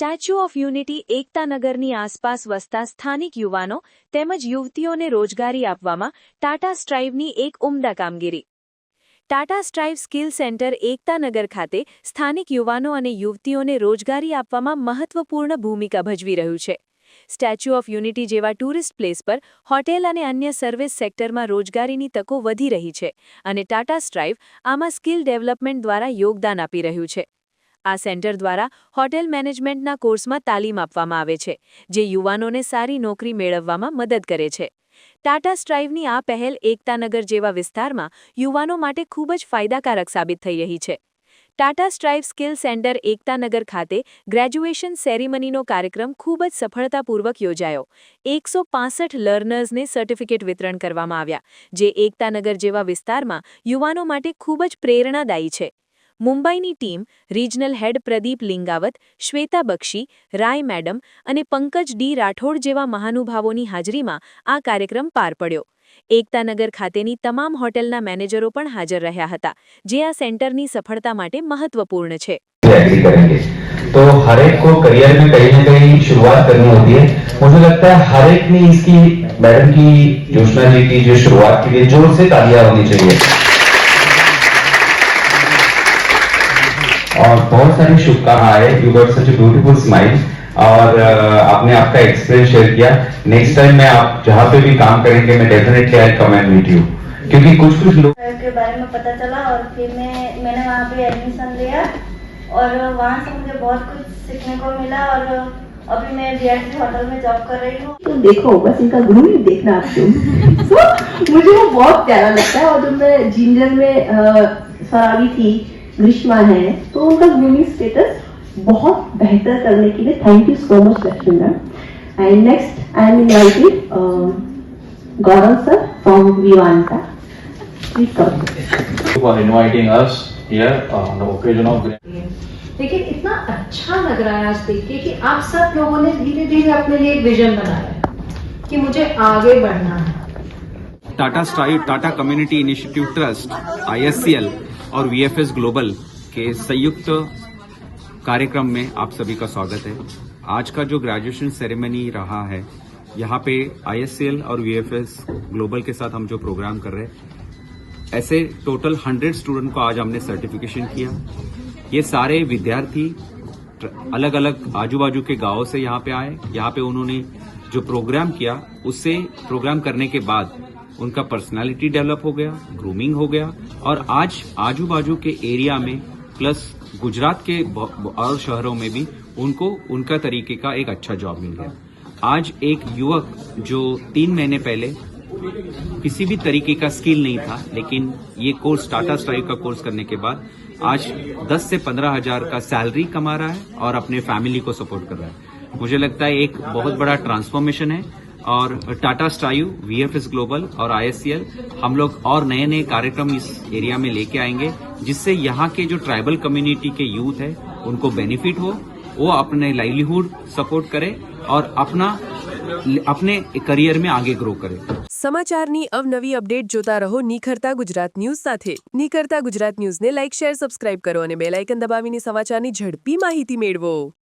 Statue of unity એકતાનગરની આસપાસ વસતા સ્થાનિક યુવાનો તેમજ યુવતીઓને રોજગારી આપવામાં ટાટા સ્ટ્રાઇવની એક ઉમદા કામગીરી. Tata Strive skill center Ektanagar ખાતે સ્થાનિક યુવાનો અને યુવતીઓને રોજગારી આપવામાં મહત્વપૂર્ણ ભૂમિકા ભજવી રહ્યું છે. સ્ટેચ્યુ ઓફ યુનિટી જેવા ટુરિસ્ટ પ્લેસ પર હોટેલ અને અન્ય સર્વિસ સેક્ટરમાં રોજગારીની તકો વધી રહી છે અને ટાટા સ્ટ્રાઇવ આમાં સ્કિલ ડેવલપમેન્ટ દ્વારા યોગદાન આપી રહ્યું છે. આ સેન્ટર દ્વારા હોટેલ મેનેજમેન્ટના કોર્સમાં તાલીમ આપવામાં આવે છે, જે યુવાનોને સારી નોકરી મેળવવામાં મદદ કરે છે. ટાટા સ્ટ્રાઇવની આ પહેલ એકતાનગર જેવા વિસ્તારમાં યુવાનો માટે ખૂબ જ ફાયદાકારક સાબિત થઈ રહી છે. Tata Strive skill center Ektanagar ખાતે ગ્રેજ્યુએશન સેરેમનીનો કાર્યક્રમ ખૂબ જ સફળતાપૂર્વક યોજાયો. એકસો લર્નર્સને સર્ટિફિકેટ વિતરણ કરવામાં આવ્યા, જે એકતાનગર જેવા વિસ્તારમાં યુવાનો માટે ખૂબ જ પ્રેરણાદાયી છે. મુંબઈની team regional head Pradeep Lingavat Shweta Bakshi Rai madam અને પંકજ ડી રાઠોડ જેવા મહાનુભાવોની હાજરીમાં આ કાર્યક્રમ પાર પડ્યો એકતાનગર ખાતેની તમામ હોટેલના મેનેજરો પણ હાજર રહ્યા હતા જે આ સેન્ટરની સફળતા માટે મહત્વપૂર્ણ છે एग्री करेंगे तो हर एक को करियर में कहीं ना कहीं शुरुआत करनी होती है मुझे लगता है हर एक ने इसकी मैडम की योजना जी की जो शुरुआत के लिए जोर से तालियां होनी चाहिए और बहुत सारी शुभकामनाएँ you got such a beautiful smile और आपने आपका एक्सपीरियंस शेयर किया। नेक्स्ट टाइम मैं आप जहाँ पे भी काम करेंगे मैं definitely I come and meet you क्योंकि कुछ कुछ लोग के बारे में पता चला और फिर मैं मैंने वहाँ पे एडमिशन लिया। और वहाँ से मुझे बहुत कुछ सीखने को मिला और अभी मैं वीआईपी होटल में जॉब कर रही हूँ। तो देखो बस इनका ग्रूमिंग देखना आप तुम so, मुझे वो बहुत प्यारा लगता है और जब मैं जिंजर में अ, सराबी थी ग्रीष्मा है तो उनका ग्रूमिंग स्टेटस बहुत बेहतर करने के लिए thank you so much Lakshmi ma'am. And next I am invited Gaurav sir from of लेकिन इतना अच्छा लग रहा है आज देख के कि आप सब लोगों ने धीरे धीरे अपने लिए एक विजन बनाया है कि मुझे आगे बढ़ना है। Tata Strive Tata community initiative trust ISCL और वीएफएस ग्लोबल के संयुक्त कार्यक्रम में आप सभी का स्वागत है। आज का जो ग्रेजुएशन सेरेमनी रहा है, यहाँ पे आईएससीएल और वीएफएस ग्लोबल के साथ हम जो प्रोग्राम कर रहे हैं, ऐसे टोटल 100 स्टूडेंट को आज हमने सर्टिफिकेशन किया। ये सारे विद्यार्थी अलग अलग आजू बाजू के गाँवों से यहाँ पे आए। यहाँ पे उन्होंने जो प्रोग्राम किया उससे प्रोग्राम करने के बाद उनका पर्सनालिटी डेवलप हो गया ग्रूमिंग हो गया, और आज आजू बाजू के एरिया में प्लस गुजरात के और शहरों में भी उनको, उनका तरीके का एक अच्छा जॉब मिल गया। आज एक युवक जो तीन महीने पहले किसी भी तरीके का स्किल नहीं था, लेकिन ये कोर्स टाटा स्ट्राइक का कोर्स करने के बाद आज 10 से पंद्रह हज़ार का सैलरी कमा रहा है और अपने फैमिली को सपोर्ट कर रहा है। मुझे लगता है एक बहुत बड़ा ट्रांसफॉर्मेशन है। और टाटा स्ट्राइव वीएफएस ग्लोबल और आईएससीएल हम लोग और नए नए कार्यक्रम इस एरिया में लेके आएंगे जिससे यहाँ के जो ट्राइबल कम्युनिटी के यूथ है उनको बेनिफिट हो वो अपने लाइवलीहुड सपोर्ट करे और अपना अपने કરિયર में आगे ग्रो करे સમાચારની અવનવી અપડેટ જોતા રહો નિખરતા ગુજરાત ન્યૂઝ સાથે નિખરતા ગુજરાત ન્યૂઝને લાઇક શેર સબસ્ક્રાઇબ કરો અને બેલ આઇકન દબાવીને સમાચારની ઝડપી માહિતી મેળવો